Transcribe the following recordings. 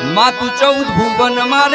માં તું ચૌદ ભુવનમાં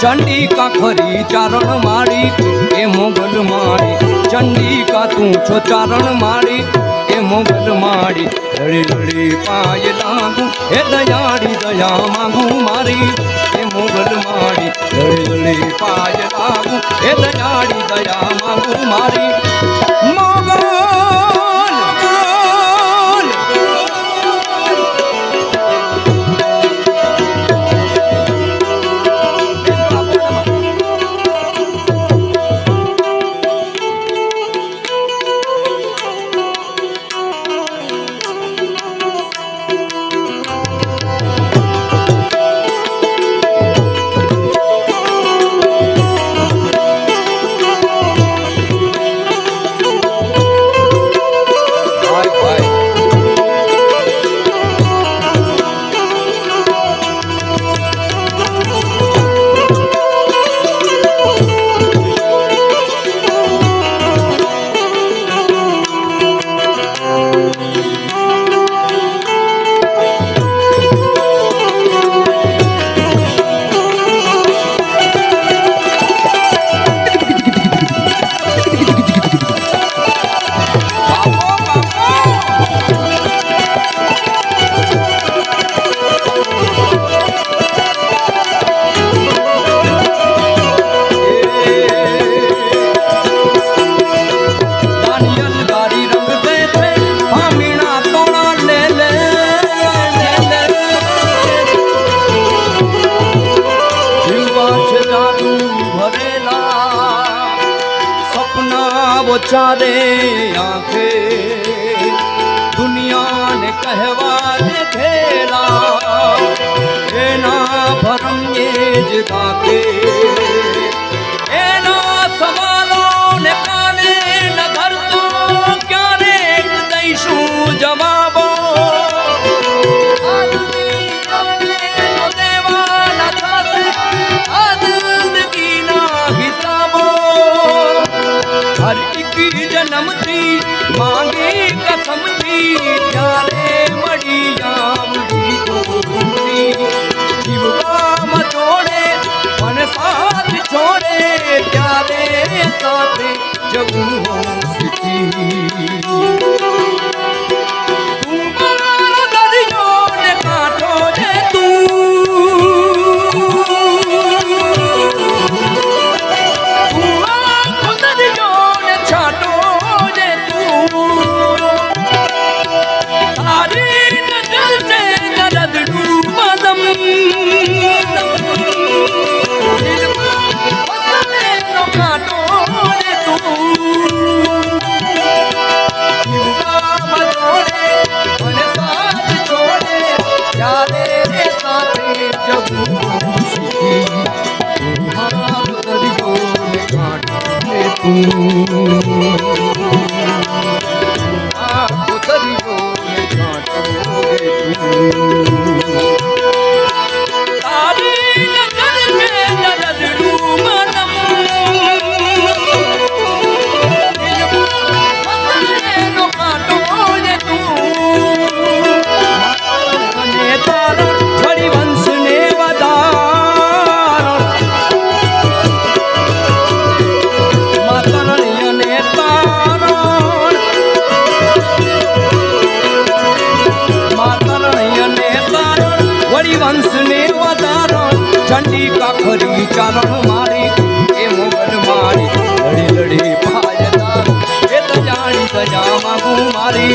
ચંડિકા ખરી ચારણ માળી, એ મોગલ માળી. ચંડિકા, તું છો ચારણ માળી, એ મોગલ માળી. લડી લડી પાય લાગુ, હે દયાળી, દયા માંગુ મારી. એ મોગલ માળી, લડી લડી પાય લાગુ, હે દયાળી, દયા માંગુ મારી. ચારે આંખે દુનિયાને કહેવા દે ઘેલા એના ભરમ એ જ દાખે હર એક જન્મથી માંગી કસમથી ત્યારે મળી આવડી દોસ્તી જીવવામાં જોડે પણ સાથ છોડે ત્યારે સાથે જગવું શીખી તું Ooh. ચારણ મારી એ મોગલ મારી. લડી લડી ભાજદાર એ તો જાણી સજા માંગુ મારી.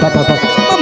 ta ta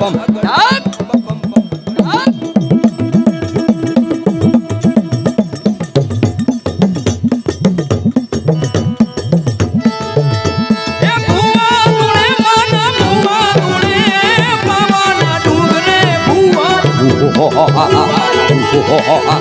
પમ ઢાક Oh, oh, oh, oh.